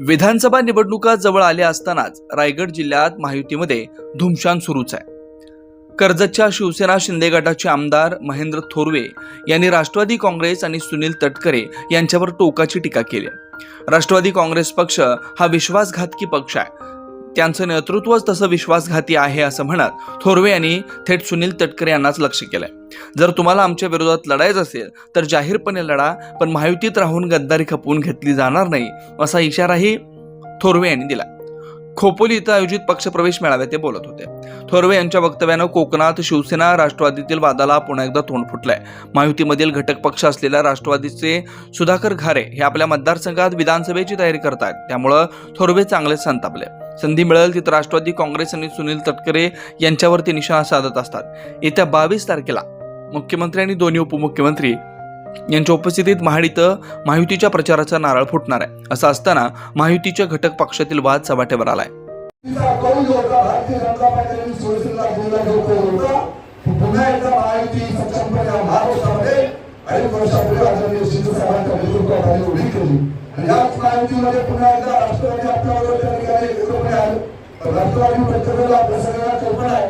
विधानसभा निवडणुका जवळ आल्या असतानाच रायगड जिल्ह्यात महायुतीमध्ये धुमशान सुरूच आहे. कर्जतच्या शिवसेना शिंदे गटाचे आमदार महेंद्र थोरवे यांनी राष्ट्रवादी काँग्रेस आणि सुनील तटकरे यांच्यावर टोकाची टीका केली राष्ट्रवादी काँग्रेस पक्ष हा विश्वासघातकी पक्ष आहे. त्यांचं नेतृत्वच तसं विश्वासघाती आहे असं म्हणत थोरवे यांनी थेट सुनील तटकरे यांनाच लक्ष केलंय. जर तुम्हाला आमच्या विरोधात लढायचं असेल तर जाहीरपणे लढा पण महायुतीत राहून गद्दारी खपवून घेतली जाणार नाही असा इशाराही थोरवे यांनी दिला. खोपोली इथं आयोजित पक्षप्रवेश मेळाव्यात ते बोलत होते. थोरवे यांच्या वक्तव्यानं कोकणात शिवसेना राष्ट्रवादीतील वादाला पुन्हा एकदा तोंड फुटलंय. महायुतीमधील घटक पक्ष असलेल्या राष्ट्रवादीचे सुधाकर घारे हे आपल्या मतदारसंघात विधानसभेची तयारी करतायत. त्यामुळं थोरवे चांगलेच संतापले. संधी मिळेल तिथं राष्ट्रवादी काँग्रेस आणि सुनील तटकरे यांच्यावरती निशाणा साधत असतात. येत्या बावीस तारखेला मुख्यमंत्री आणि दोन्ही उपमुख्यमंत्री यांच्या उपस्थितीत महाड इथं महायुतीच्या प्रचाराचा नारळ फुटणार आहे. असं असताना महायुतीच्या घटक पक्षातील वाद सभाटेवर आलाय. वर्षापूर्वी आदरणीय नेतृत्वाखाली उभी केली. आणि याच महायुतीमध्ये पुन्हा एकदा राष्ट्रवादी आपल्याबरोबर त्या ठिकाणी एकत्रपणे आले राष्ट्रवादी प्रत्येकाला आपल्या सगळ्यांना कल्पना आहे.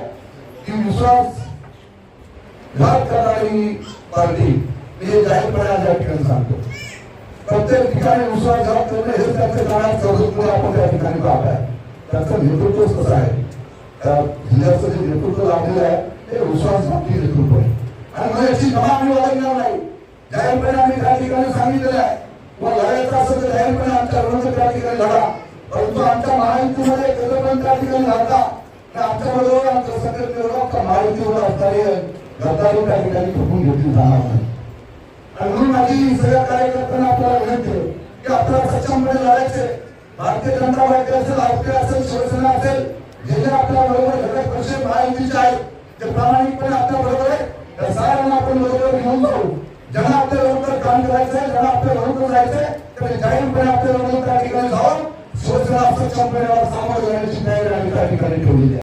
की विश्वास घात करणारी पार्टी. मी हे जाहीरपणे आज या ठिकाणी सांगतो. प्रत्येक ठिकाणी विश्वासघात करणं हे त्यांच्या काळात चौकटमुळे आपण त्या ठिकाणी पाहत आहे. त्याचं नेतृत्वच कसं आहे. त्या जिल्ह्याचं जे नेतृत्व लाभलेलं आहे ते विश्वासघाती नेतृत्व आहे. आणि मग याची क्षमा आम्ही बाळगणार नाही जाहीरपणे आम्ही त्या ठिकाणी सांगितलेलं आहे. मग लढायचं असेल तर जाहीरपणे आमच्या त्या ठिकाणी लढा. परंतु आमच्या महायुतीमध्ये त्या ठिकाणी लढता. आमच्या बरोबर आमच्या महायुतीवर गद्दारी त्या ठिकाणी घेतली जाणार नाही. आणि म्हणून सगळ्या कार्यकर्त्यांना आपल्याला विनंती आहे की आपल्याला सक्षमपणे लढायचे. भारतीय जनता पार्टी असेल आपले असेल शिवसेना असेल जे जे आपल्या बरोबर घटक पक्ष महायुतीचे आहेत ते प्रामाणिकपणे आपल्या बरोबर आहे त्या आपण बरोबर घेऊन जाऊ. ज्यांना आपल्या बरोबर काम करायचंय ज्यांना आपल्या बरोबर जायचंय त्यांनी जाहीरपणे आपल्या बरोबर त्या ठिकाणी जाऊन शिवसेना सक्षमपणे सामोरं जाण्याची तयारी आम्ही त्या ठिकाणी ठेवलेली आहे